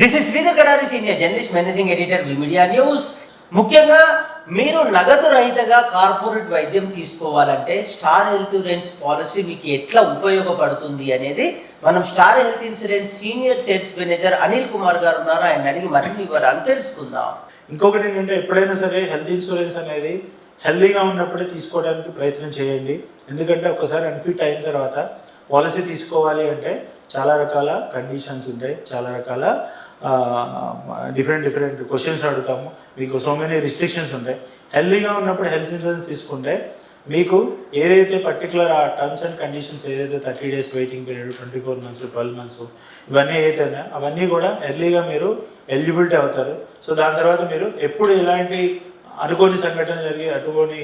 This is Sridhar Kadari senior journalist managing editor media news ముఖ్యంగా మీరు నగదు రహితగా corporate వైద్యం తీసుకోవాలంటే స్టార్ హెల్త్ ఇన్సూరెన్స్ పాలసీ మీకు ఎట్లా ఉపయోగపడుతుంది అనేది మనం star health insurance senior sales manager Anil Kumar గారు ఉన్నారు. ఆయన అడిగి మరిన్ని వివరాలు తెలుసుకుందాం. ఇంకొకటి ఏంటంటే ఎప్పుడైనా సరే హెల్త్ ఇన్సూరెన్స్ అనేది హెల్తీగా ఉన్నప్పుడే తీసుకోవడానికి ప్రయత్నం చేయండి. ఎందుకంటే ఒకసారి అన్ఫిట్ అయిన తర్వాత పాలసీ తీసుకోవాలి అంటే చాలా రకాల కండిషన్స్ ఉంటాయి చాలా రకాల డిఫరెంట్ డిఫరెంట్ క్వశ్చన్స్ అడుగుతాము. మీకు సో మెనీ రిస్ట్రిక్షన్స్ ఉంటాయి. హెల్తీగా ఉన్నప్పుడు హెల్త్ ఇన్సూరెన్స్ తీసుకుంటే మీకు ఏదైతే పర్టికులర్ ఆ టర్మ్స్ అండ్ కండిషన్స్ ఏదైతే thirty days waiting period twenty four months twelve months ఇవన్నీ ఏదైతే ఉన్నాయో అవన్నీ కూడా ఎర్లీగా మీరు ఎలిజిబిలిటీ అవుతారు. సో దాని తర్వాత మీరు ఎప్పుడు ఎలాంటి అనుకోని సంఘటన జరిగి అటుకోని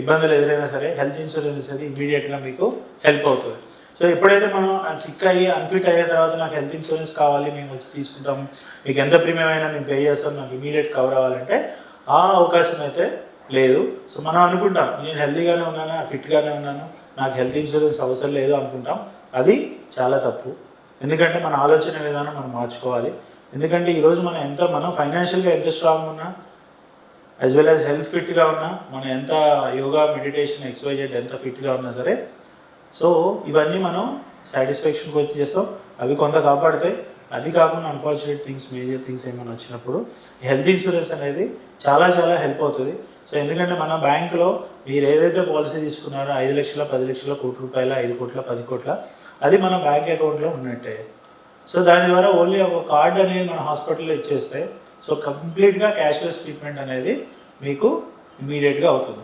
ఇబ్బందులు ఎదురైనా సరే హెల్త్ ఇన్సూరెన్స్ అనేది ఇమీడియట్గా మీకు హెల్ప్ అవుతుంది. సో ఎప్పుడైతే మనం సిక్ అయ్యి అన్ఫిట్ అయిన తర్వాత నాకు హెల్త్ ఇన్సూరెన్స్ కావాలి మేము వచ్చి తీసుకుంటాము మీకు ఎంత ప్రీమియం అయినా మేము పే చేస్తాం నాకు ఇమీడియట్ కవర్ అవ్వాలంటే ఆ అవకాశం అయితే లేదు. సో మనం అనుకుంటాం నేను హెల్తీగానే ఉన్నాను ఫిట్గానే ఉన్నాను నాకు హెల్త్ ఇన్సూరెన్స్ అవసరం లేదు అనుకుంటాం. అది చాలా తప్పు. ఎందుకంటే మన ఆలోచన విధానం మనం మార్చుకోవాలి. ఎందుకంటే ఈరోజు మనం ఎంత మనం ఫైనాన్షియల్గా ఎంత స్ట్రాంగ్ ఉన్నా యాజ్ వెల్ యాజ్ హెల్త్ ఫిట్గా ఉన్నా మనం ఎంత యోగా మెడిటేషన్ ఎక్సర్సైజ్ ఎంత ఫిట్గా ఉన్నా సరే సో ఇవన్నీ మనం సాటిస్ఫాక్షన్ వచ్చి చేస్తాం. అవి కొంత కాపాడతాయి అది కాకుండా అన్ఫార్చునేట్ థింగ్స్ మేజర్ థింగ్స్ ఏమైనా వచ్చినప్పుడు హెల్త్ ఇన్సూరెన్స్ అనేది చాలా చాలా హెల్ప్ అవుతుంది. సో ఎందుకంటే మన బ్యాంకులో మీరు ఏదైతే పాలసీ తీసుకున్నారో ఐదు లక్షల పది లక్షల కోటి రూపాయల ఐదు కోట్ల పది కోట్ల అది మన బ్యాంక్ అకౌంట్లో ఉన్నట్టే. సో దాని ద్వారా ఓన్లీ ఒక కార్డ్ అనేది మన హాస్పిటల్లో ఇచ్చేస్తే సో కంప్లీట్గా క్యాష్లెస్ ట్రీట్మెంట్ అనేది మీకు ఇమీడియట్గా అవుతుంది.